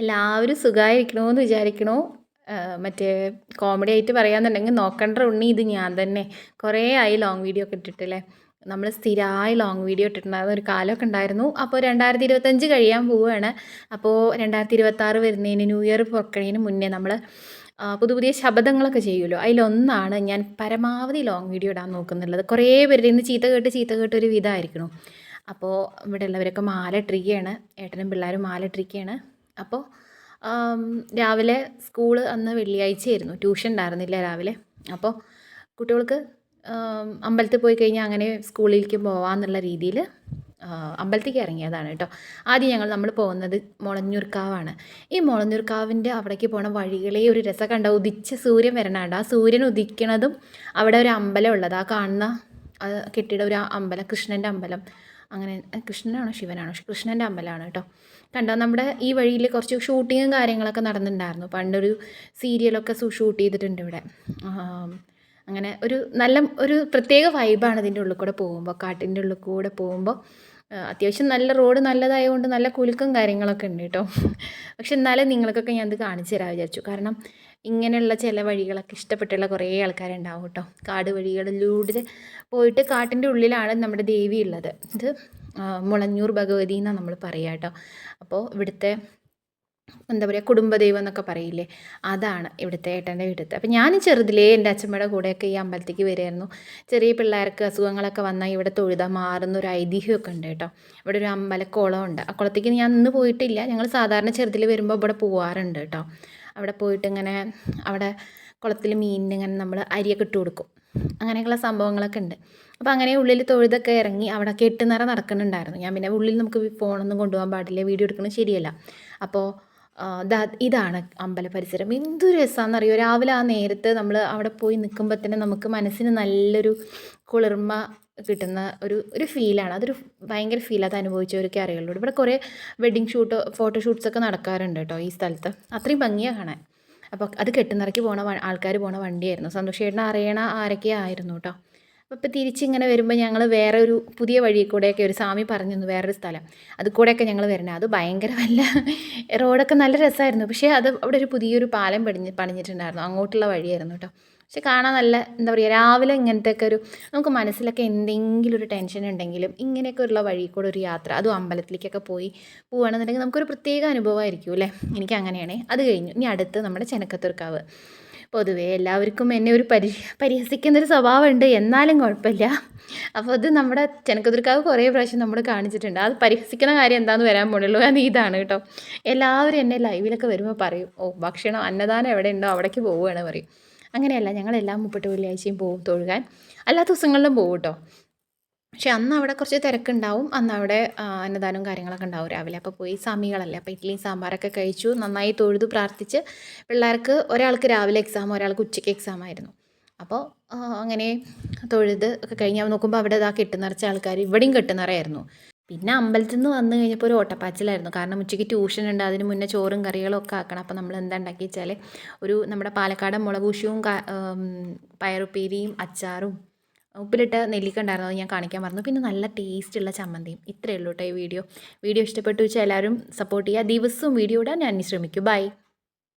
എല്ലാവരും സുഖമായിരിക്കണമെന്ന് വിചാരിക്കണു. മറ്റേ കോമഡി ആയിട്ട് പറയാന്നുണ്ടെങ്കിൽ നോക്കണ്ട ഉണ്ണി ഇത് ഞാൻ തന്നെ. കുറേ ആയി ലോങ് വീഡിയോ ഒക്കെ ഇട്ടിട്ടില്ലേ? നമ്മൾ സ്ഥിരമായി ലോങ് വീഡിയോ ഇട്ടിട്ടുണ്ടായിരുന്ന ഒരു കാലമൊക്കെ ഉണ്ടായിരുന്നു. അപ്പോൾ രണ്ടായിരത്തി ഇരുപത്തഞ്ച് കഴിയാൻ പോവുകയാണ്. അപ്പോൾ രണ്ടായിരത്തി ഇരുപത്താറ് വരുന്നതിന് ന്യൂ ഇയർ പുറക്കണതിന് മുന്നേ നമ്മൾ പുതിയ പുതിയ ശബ്ദങ്ങളൊക്കെ ചെയ്യുമല്ലോ. അതിലൊന്നാണ് ഞാൻ പരമാവധി ലോങ് വീഡിയോ ഇടാൻ നോക്കുന്നുള്ളത്. കുറേ പേരുടെ ഇന്ന് ചീത്ത കേട്ട് ചീത്ത കേട്ട് ഒരു വിധമായിരിക്കണം. അപ്പോൾ ഇവിടെ ഉള്ളവരൊക്കെ മാല ഇട്ടിരിക്കുകയാണ്. ഏട്ടനും പിള്ളേരും മാല ഇട്ടിരിക്കുകയാണ്. അപ്പോൾ രാവിലെ സ്കൂൾ അന്ന് വെള്ളിയാഴ്ചയായിരുന്നു. ട്യൂഷൻ ഉണ്ടായിരുന്നില്ല രാവിലെ. അപ്പോൾ കുട്ടികൾക്ക് അമ്പലത്തിൽ പോയി കഴിഞ്ഞാൽ അങ്ങനെ സ്കൂളിലേക്ക് പോകാമെന്നുള്ള രീതിയിൽ അമ്പലത്തിലേക്ക് ഇറങ്ങിയതാണ് കേട്ടോ. ആദ്യം ഞങ്ങൾ നമ്മൾ പോകുന്നത് മുളഞ്ഞൂർക്കാവാണ്. ഈ മുളഞ്ഞൂർക്കാവിന്റെ അവിടേക്ക് പോണ വഴികളെ ഒരു രസം കണ്ട ഉദിച്ച സൂര്യൻ വരണുണ്ട്. ആ സൂര്യൻ ഉദിക്കണതും അവിടെ ഒരു അമ്പലം ഉള്ളത്. ആ കാണുന്ന കെട്ടിട ഒരു അമ്പലം കൃഷ്ണന്റെ അമ്പലം. അങ്ങനെ കൃഷ്ണനാണോ ശിവനാണോ? കൃഷ്ണന്റെ അമ്പലമാണ് കേട്ടോ. കണ്ടോ നമ്മുടെ ഈ വഴിയിൽ കുറച്ച് ഷൂട്ടിങ്ങും കാര്യങ്ങളൊക്കെ നടന്നിട്ടുണ്ടായിരുന്നു. പണ്ടൊരു സീരിയലൊക്കെ ഷൂട്ട് ചെയ്തിട്ടുണ്ട് ഇവിടെ. അങ്ങനെ ഒരു നല്ല ഒരു പ്രത്യേക വൈബാണ് ഇതിന്റെ ഉള്ളിൽ കൂടെ പോകുമ്പോൾ കാട്ടിന്റെ ഉള്ളിൽ കൂടെ പോകുമ്പോൾ. അത്യാവശ്യം നല്ല റോഡ് നല്ലതായതുകൊണ്ട് നല്ല കുലുക്കും കാര്യങ്ങളൊക്കെ ഉണ്ട് കേട്ടോ. പക്ഷെ എന്നാലും നിങ്ങൾക്കൊക്കെ ഞാനത് കാണിച്ചു തരാൻ വിചാരിച്ചു. കാരണം ഇങ്ങനെയുള്ള ചില വഴികളൊക്കെ ഇഷ്ടപ്പെട്ടുള്ള കുറേ ആൾക്കാരുണ്ടാവും കേട്ടോ. കാട് വഴികളിലൂടെ പോയിട്ട് കാട്ടിന്റെ ഉള്ളിലാണ് നമ്മുടെ ദേവി ഉള്ളത്. ഇത് മുളഞ്ഞൂർ ഭഗവതി എന്നാണ് നമ്മൾ പറയുക കേട്ടോ. അപ്പോൾ ഇവിടുത്തെ എന്താ പറയുക കുടുംബദൈവം എന്നൊക്കെ പറയില്ലേ? അതാണ് ഇവിടുത്തെ ഏട്ടന്റെ വീട്ടിലത്തെ. അപ്പം ഞാൻ ചെറുതിലേ എന്റെ അച്ഛമ്മയുടെ കൂടെയൊക്കെ ഈ അമ്പലത്തേക്ക് വരുമായിരുന്നു ചെറിയ പിള്ളേർക്ക് അസുഖങ്ങളൊക്കെ വന്നാൽ ഇവിടെ തൊഴുതാൽ മാറുന്ന ഒരു ഐതിഹ്യമൊക്കെ ഉണ്ട് കേട്ടോ. ഇവിടെ ഒരു അമ്പലക്കുളം ഉണ്ട് ആ കുളത്തേക്ക് ഞാൻ ഇന്ന് പോയിട്ടില്ല. ഞങ്ങൾ സാധാരണ ചെറുതിൽ വരുമ്പോൾ ഇവിടെ പോവാറുണ്ട് കേട്ടോ. അവിടെ പോയിട്ട് ഇങ്ങനെ അവിടെ കുളത്തിൽ മീനിന് ഇങ്ങനെ നമ്മൾ അരിയൊക്കെ ഇട്ട് കൊടുക്കും. അങ്ങനെയൊക്കെയുള്ള സംഭവങ്ങളൊക്കെ ഉണ്ട്. അപ്പോൾ അങ്ങനെ ഉള്ളിൽ തൊഴുതൊക്കെ ഇറങ്ങി അവിടെ കെട്ടുനിറ നടക്കുന്നുണ്ടായിരുന്നു. ഞാൻ പിന്നെ ഉള്ളിൽ നമുക്ക് ഫോണൊന്നും കൊണ്ടുപോകാൻ പാടില്ല. വീഡിയോ എടുക്കുന്നത് ശരിയല്ല. അപ്പോൾ ഇതാണ് അമ്പല പരിസരം. എന്ത് രസമാണെന്നറിയോ രാവിലെ ആ നേരത്ത് നമ്മൾ അവിടെ പോയി നിൽക്കുമ്പോൾ തന്നെ നമുക്ക് മനസ്സിന് നല്ലൊരു കുളിർമ കിട്ടുന്ന ഒരു ഒരു ഫീലാണ്. അതൊരു ഭയങ്കര ഫീൽ അത് അനുഭവിച്ചവർക്കേ അറിയുള്ളൂ. ഇവിടെ കുറേ വെഡ്ഡിങ് ഷൂട്ട് ഫോട്ടോ ഷൂട്ട്സൊക്കെ നടക്കാറുണ്ട് കേട്ടോ ഈ സ്ഥലത്ത്. അത്രയും ഭംഗിയാണ് കാണാൻ. അപ്പോൾ അത് കെട്ടുന്നിറക്കി പോണ ആൾക്കാർ പോണ വണ്ടിയായിരുന്നു. സന്തോഷേട്ടനെ അറിയണ ആരൊക്കെ ആയിരുന്നു കേട്ടോ? അപ്പോൾ തിരിച്ചിങ്ങനെ വരുമ്പോൾ ഞങ്ങൾ വേറെ ഒരു പുതിയ വഴി കൂടെയൊക്കെ ഒരു സ്വാമി പറഞ്ഞു തന്നു വേറൊരു സ്ഥലം. അത് കൂടെയൊക്കെ ഞങ്ങൾ വരണേ. അത് ഭയങ്കര വല്ല റോഡൊക്കെ നല്ല രസമായിരുന്നു പക്ഷേ അത് അവിടെ ഒരു പുതിയൊരു പാലം പണിഞ്ഞ് പണിഞ്ഞിട്ടുണ്ടായിരുന്നു. അങ്ങോട്ടുള്ള വഴിയായിരുന്നു കേട്ടോ പക്ഷെ കാണാൻ നല്ല എന്താ പറയുക രാവിലെ ഇങ്ങനത്തെയൊക്കെ ഒരു നമുക്ക് മനസ്സിലൊക്കെ എന്തെങ്കിലും ഒരു ടെൻഷൻ ഉണ്ടെങ്കിലും ഇങ്ങനെയൊക്കെ ഉള്ള വഴി കൂടെ ഒരു യാത്ര അതും അമ്പലത്തിലേക്കൊക്കെ പോയി പോവുകയാണെന്നുണ്ടെങ്കിൽ നമുക്കൊരു പ്രത്യേക അനുഭവമായിരിക്കും അല്ലേ? എനിക്ക് അങ്ങനെയാണേ അത് കഴിഞ്ഞു. ഇനി അടുത്ത് നമ്മുടെ ചെനക്കത്തൂർക്കാവ്. പൊതുവേ എല്ലാവർക്കും എന്നെ ഒരു പരി പരിഹസിക്കുന്നൊരു സ്വഭാവമുണ്ട്. എന്നാലും കുഴപ്പമില്ല. അപ്പോൾ അത് നമ്മുടെ ചെനക്കുതിർക്കാവ് കുറേ പ്രാവശ്യം നമ്മൾ കാണിച്ചിട്ടുണ്ട്. അത് പരിഹസിക്കുന്ന കാര്യം എന്താണെന്ന് വരാൻ പോണുള്ളൂ. അത് ഇതാണ് കേട്ടോ. എല്ലാവരും എന്നെ ലൈവിലൊക്കെ വരുമ്പോൾ പറയും ഓ ഭക്ഷണം അന്നദാനം എവിടെ ഉണ്ടോ അവിടേക്ക് പോവുകയാണ് പറയും. അങ്ങനെയല്ല ഞങ്ങളെല്ലാം മുപ്പട്ട് വെള്ളിയാഴ്ചയും പോകും തൊഴുകാൻ. അല്ലാത്ത ദിവസങ്ങളിലും പോകും കേട്ടോ. പക്ഷെ അന്ന് അവിടെ കുറച്ച് തിരക്കുണ്ടാവും. അന്ന് അവിടെ അന്നദാനവും കാര്യങ്ങളൊക്കെ ഉണ്ടാവും രാവിലെ. അപ്പോൾ പോയി സ്വാമികളല്ലേ അപ്പോൾ ഇഡ്ഡലിയും സാമ്പാറൊക്കെ കഴിച്ചു. നന്നായി തൊഴുതു പ്രാർത്ഥിച്ച് പിള്ളേർക്ക് ഒരാൾക്ക് രാവിലെ എക്സാം ഒരാൾക്ക് ഉച്ചയ്ക്ക് എക്സാം ആയിരുന്നു. അപ്പോൾ അങ്ങനെ തൊഴുത് ഒക്കെ കഴിഞ്ഞാൽ നോക്കുമ്പോൾ അവിടെ ഇതാ കെട്ടുനിറച്ച ആൾക്കാർ ഇവിടെയും കെട്ടുനിറയായിരുന്നു പിന്നെ അമ്പലത്തിൽ നിന്ന് വന്നു കഴിഞ്ഞപ്പോൾ ഒരു ഓട്ടപ്പാച്ചിലായിരുന്നു. കാരണം ഉച്ചയ്ക്ക് ട്യൂഷൻ ഉണ്ട്. അതിന് മുന്നേ ചോറും കറികളും ഒക്കെ ആക്കണം. അപ്പോൾ നമ്മൾ എന്താണ്ടാക്കി വെച്ചാൽ ഒരു നമ്മുടെ പാലക്കാട് മുളകൂശിയും പയറുപ്പേരിയും അച്ചാറും ഉപ്പിലിട്ട നെല്ലിക്ക ഉണ്ടായിരുന്നു ഞാൻ കാണിക്കാൻ മറന്നു. പിന്നെ നല്ല ടേസ്റ്റുള്ള ചമ്മന്തിയും. ഇത്രയേ ഉള്ളൂ കേട്ടോ ഈ വീഡിയോ വീഡിയോ ഇഷ്ടപ്പെട്ടു വെച്ചാൽ എല്ലാവരും സപ്പോർട്ട് ചെയ്യുക. ദിവസവും വീഡിയോ ഇടാൻ ഞാൻ ശ്രമിക്കും. ബൈ